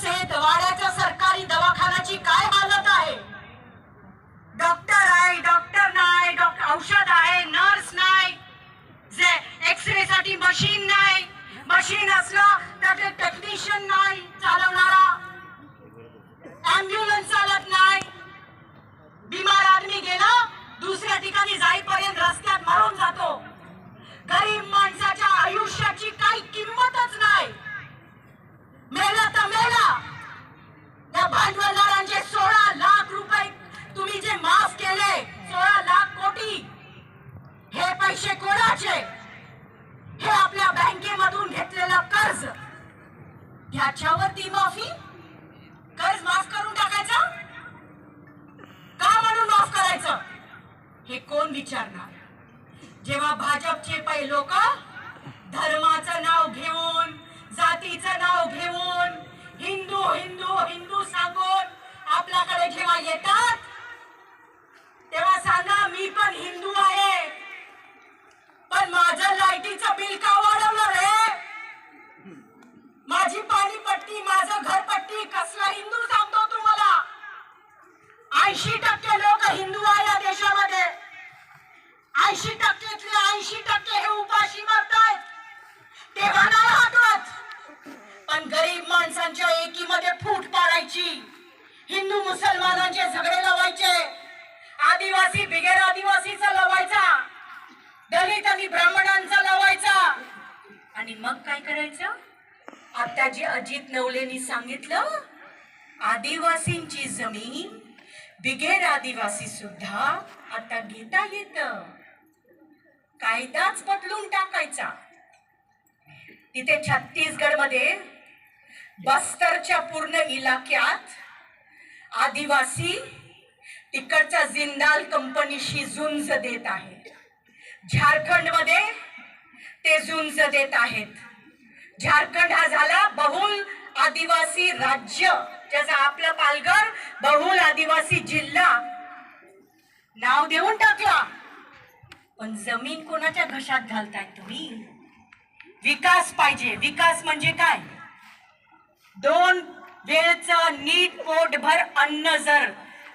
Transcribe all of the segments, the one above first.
तसेच वाड्याच्या सरकारी दवाखान्याची काय हालत आहे? डॉक्टर आहे डॉक्टर नाही डॉक्टर औषध आहे नर्स नाही जे एक्सरे साठी मशीन नाही. मशीन असलं तर ते पैसे हे आपल्या बँकेमधून घेतलेलं कर्ज. ह्याच्यावरती माफी? कर्ज माफ करून टाकायचं? का म्हणून माफ करायचं? हे कोण विचारणार? जेव्हा भाजपचे पै लोक धर्माचं नाव घेऊन जातीचं नाव घेऊन हिंदू हिंदू हिंदू सांगून आपल्याकडे जेव्हा येतात तेव्हा सांगा मी पण हिंदू आहे. पण माझं लाईटीचं बिल का वाढवलं रे? माझी पाणीपट्टी माझं घरपट्टी कसला हिंदू सांगतो तुम्हाला? ऐंशी टक्के लोक हिंदू आहे या देशामध्ये. ऐंशी टक्केतले ऐंशी टक्के हे उपाशी मरतायत. ते म्हणायला हटवत. पण गरीब माणसांच्या एकीमध्ये फूट पाडायची. हिंदू मुसलमानांचे झगडे लावायचे. आदिवासी बिगर आदिवासीचा लावायचा. दलित आणि ब्राह्मणांचा लावायचा. आणि मग काय करायचं? आता जे अजित नवलेनी सांगितलं आदिवासींची जमीन बिगेर आदिवासी सुद्धा आता घेता येत. कायदाच बदलून टाकायचा. तिथे छत्तीसगडमध्ये बस्तरच्या पूर्ण इलाक्यात आदिवासी तिकडच्या जिंदाल कंपनीशी झुंज देत आहेत. झारखंडमध्ये ते झुंज देत आहेत. झारखंड हा झाला बहुल आदिवासी राज्य ज्याचा आपलं पालघर बहुल आदिवासी जिल्हा. नाव देऊन टाकला. पण जमीन कोणाच्या घशात घालताय तुम्ही? विकास पाहिजे. विकास म्हणजे काय? दोन वेळच नीट पोटभर अन्न जर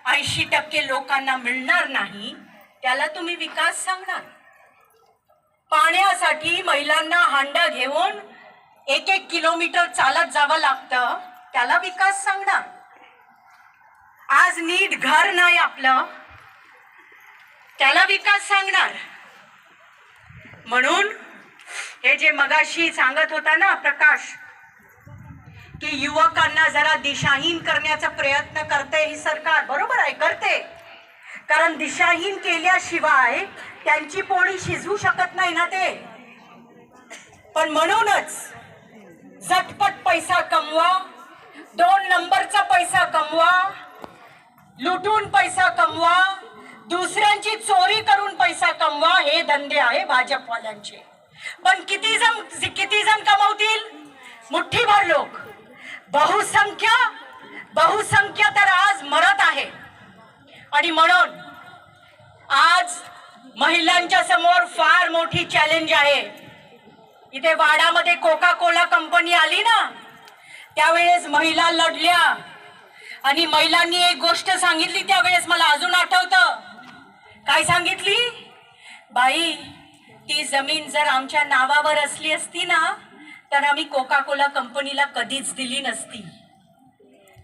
ऐंशी टक्के लोकांना मिळणार नाही त्याला तुम्ही विकास सांगणार. पाण्यासाठी महिलांना हांडा घेऊन एक एक किलोमीटर चालत जावं लागतं. त्याला विकास सांगणार. आज नीट घर नाही आपलं. त्याला विकास सांगणार. म्हणून हे जे मगाशी सांगत होता ना प्रकाश की युवकांना जरा दिशाहीन करण्याचा प्रयत्न करते ही सरकार. बरोबर आहे करते. कारण दिशाहीन केल्याशिवाय त्यांची पोळी शिजवू शकत नाही ना ते. पण म्हणूनच झटपट पैसा कमवा दोन नंबरचा पैसा कमवा लुटून पैसा कमवा दुसऱ्यांची चोरी करून पैसा कमवा हे धंदे आहे भाजपवाल्यांचे. पण किती जण किती जण कमवतील? मुठ्ठीभर लोक. बहुसंख्य बहुसंख्य तर आज मरत आहे. आणि म्हणून आज महिलांच्या समोर फार मोठी चॅलेंज आहे. इथे वाडामध्ये कोका कोला कंपनी आली ना त्यावेळेस महिला लढल्या. आणि महिलांनी एक गोष्ट सांगितली त्यावेळेस मला अजून आठवतं. काय सांगितली? बाई ती जमीन जर आमच्या नावावर असली असती ना तर आम्ही कोका कोला कंपनीला कधीच दिली नसती.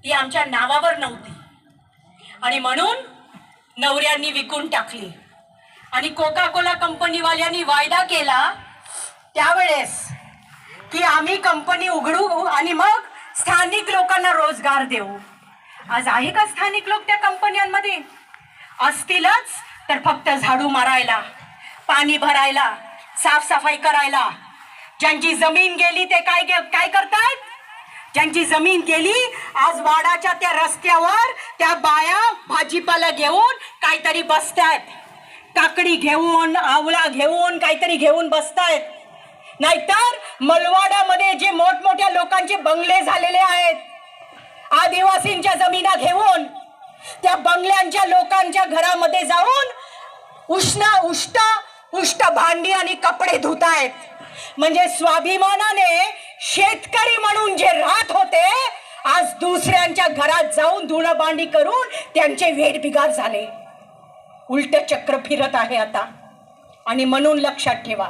ती आमच्या नावावर नव्हती. आणि म्हणून नवऱ्यांनी विकून टाकली. आणि कोका कोला कंपनीवाल्यांनी वायदा केला त्यावेळेस की आम्ही कंपनी उघडू आणि मग स्थानिक लोकांना रोजगार देऊ. आज आहे का स्थानिक लोक त्या कंपन्यांमध्ये? असतीलच तर फक्त झाडू मारायला पाणी भरायला साफसफाई करायला. ज्यांची जमीन गेली ते काय गे- काय करतायत ज्यांची जमीन गेली आज वाडाच्या त्या रस्त्यावर त्या बाया भाजीपाला घेऊन काहीतरी बसतायत. काकडी घेऊन आवळा घेऊन काहीतरी घेऊन बसतायत. नाहीतर मलवाडामध्ये जे मोठमोठ्या लोकांचे बंगले झालेले आहेत आदिवासींच्या जमिना घेऊन त्या बंगल्यांच्या लोकांच्या घरामध्ये जाऊन उष्ण उष्ट उष्ट भांडी आणि कपडे धुतायत. म्हणजे स्वाभिमानाने शेतकरी म्हणून जे राहत होते आज दुसऱ्यांच्या घरात जाऊन धुणं भांडी करून त्यांचे वेठ बिगार झाले. उलट चक्र फिरत आहे आता. आणि म्हणून लक्षात ठेवा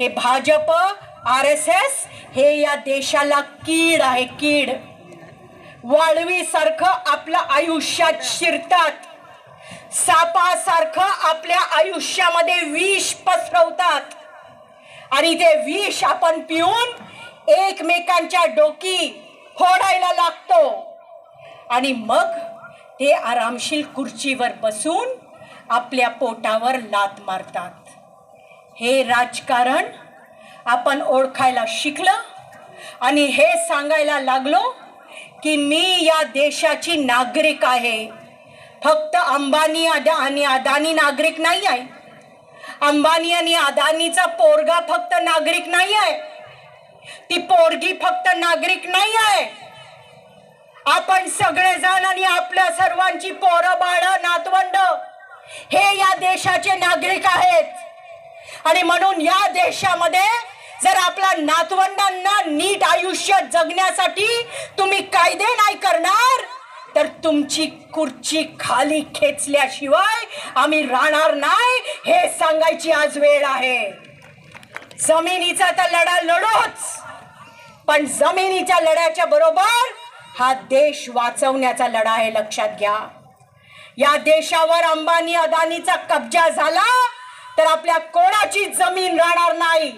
हे भाजप आर एस एस हे या देशाला कीड आहे कीड. वाळवीसारखं आपलं आयुष्यात शिरतात. सापासारखं आपल्या आयुष्यामध्ये विष पसरवतात. आणि ते विष आपण पिऊन एकमेकांच्या डोकी फोडायला लागतो. आणि मग ते आरामशील खुर्चीवर बसून आपल्या पोटावर लात मारतात. हे राजकारण आपण ओळखायला शिकलं आणि हे सांगायला लागलो की मी या देशाची नागरिक आहे. फक्त अंबानी अदा आणि अदानी नागरिक नाही आहे. अंबानी आणि अदानीचा पोरगा फक्त नागरिक नाही आहे. ती पोरगी फक्त नागरिक नाही आहे. आपण सगळेजण आणि आपल्या सर्वांची पोरं बाळं नातवंड हे या देशाचे नागरिक आहेत. आणि म्हणून या देशामध्ये जर आपल्या नातवंडांना नीट आयुष्य जगण्यासाठी तुम्ही कायदे नाही करणार तर तुमची खुर्ची खाली खेचल्याशिवाय आम्ही राहणार नाही हे सांगायची आज वेळ आहे. जमिनीचा तर लढा लढोच पण जमिनीच्या लढ्याच्या बरोबर हा देश वाचवण्याचा लढा आहे लक्षात घ्या. या देशावर अंबानी अदानीचा कब्जा झाला तर आपल्या कोणाची जमीन राहणार नाही?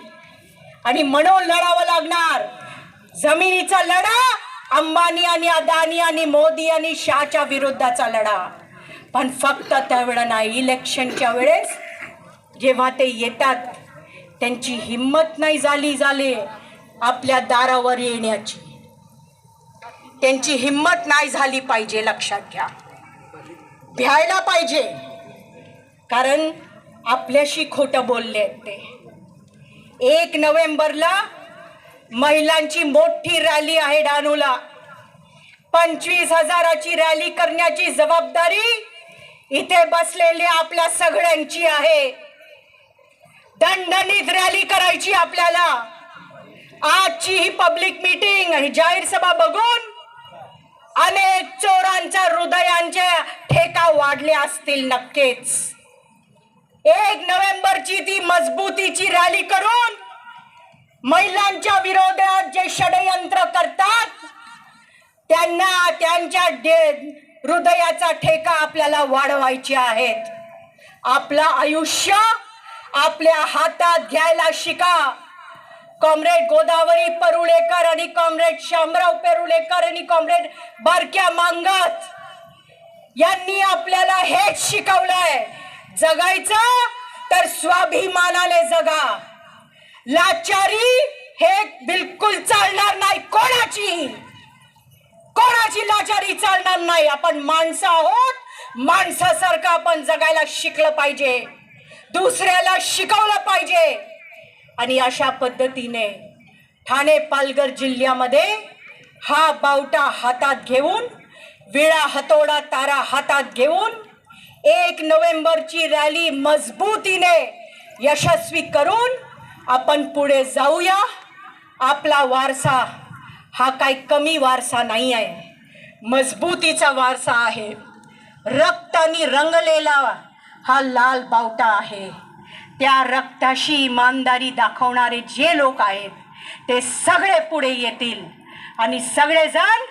आणि म्हणून लढावं लागणार. जमिनीचा लढा अंबानी आणि अदानी आणि मोदी आणि शहाच्या विरुद्धाचा लढा. पण फक्त तेवढं नाही इलेक्शनच्या वेळेस जेव्हा ते येतात त्यांची हिंमत नाही झाली झाली आपल्या दारावर येण्याची. त्यांची हिंमत नाही झाली पाहिजे लक्षात घ्या. भ्यायला पाहिजे. कारण आपल्याशी खोटं बोलले आहेत ते. एक नोव्हेंबरला महिलांची मोठी रॅली आहे डहाणूला. पंचवीस हजाराची रॅली करण्याची जबाबदारी इथे बसलेली आपल्या सगळ्यांची आहे. दणदणीत रॅली करायची आपल्याला. आजची ही पब्लिक मीटिंग आणि जाहीर सभा बघून अनेक चोरांच्या हृदयांच्या ठेका वाढले असतील नक्कीच. एक नोव्हेंबरची ती मजबूतीची रॅली करून महिलांच्या विरोधात जे षडयंत्र करतात त्यांना त्यांच्या डे- हृदयाचा ठेका आपल्याला वाढवायचे आहेत. आपलं आयुष्य आपल्या हातात घ्यायला शिका. कॉम्रेड गोदावरी परुळेकर आणि कॉम्रेड शामराव पेरुळेकर आणि कॉम्रेड बारक्या मांगत यांनी आपल्याला हेच शिकवलंय. जगायचं तर स्वाभिमानाने जगा. लाचारी हे बिलकुल चालणार नाही. कोणाची? कोणाची लाचारी चालणार नाही? आपण माणसं आहोत. माणसासारखं आपण जगायला शिकलं पाहिजे. दुसऱ्याला शिकवलं पाहिजे. आणि अशा पद्धतीने ठाणे पालघर जिल्ह्यामध्ये हा बावटा हातात घेऊन विळा हातोडा तारा हातात घेऊन एक नोव्हेंबरची रॅली मजबूतीने यशस्वी करून आपण पुढे जाऊया. आपला वारसा हा काही कमी वारसा नाही आहे. मजबूतीचा वारसा आहे. रक्तानी रंगलेला हा लाल बावटा आहे. त्या रक्ताशी इमानदारी दाखवणारे जे लोक आहेत ते सगळे पुढे येतील. आणि सगळेजण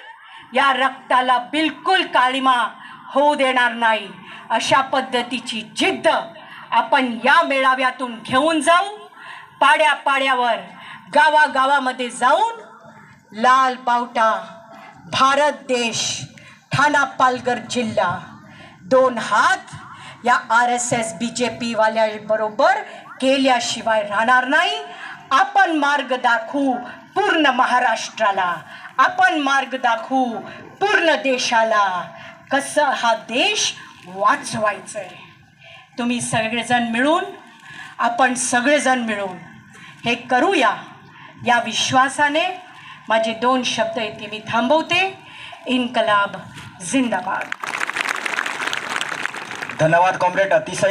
या रक्ताला बिलकुल काळिमा होऊ देणार नाही. अशा पद्धतीची जिद्द आपण या मेळाव्यातून घेऊन जाऊ. पाड्या पाड्यावर गावागावामध्ये जाऊन लाल बावटा भारत देश ठाणा पालघर जिल्हा दोन हात या R S S B J पीवाल्याबरोबर केल्याशिवाय राहणार नाही. आपण मार्ग दाखवू पूर्ण महाराष्ट्राला. आपण मार्ग दाखवू पूर्ण देशाला. कसं हा देश वाचवायचं आहे तुम्ही सगळेजण मिळून आपण सगळेजण मिळून हे करूया. या विश्वासाने माझे दोन शब्द इथे मी थांबवते. इन्कलाब जिंदाबाद. धन्यवाद कॉम्रेड. अतिशय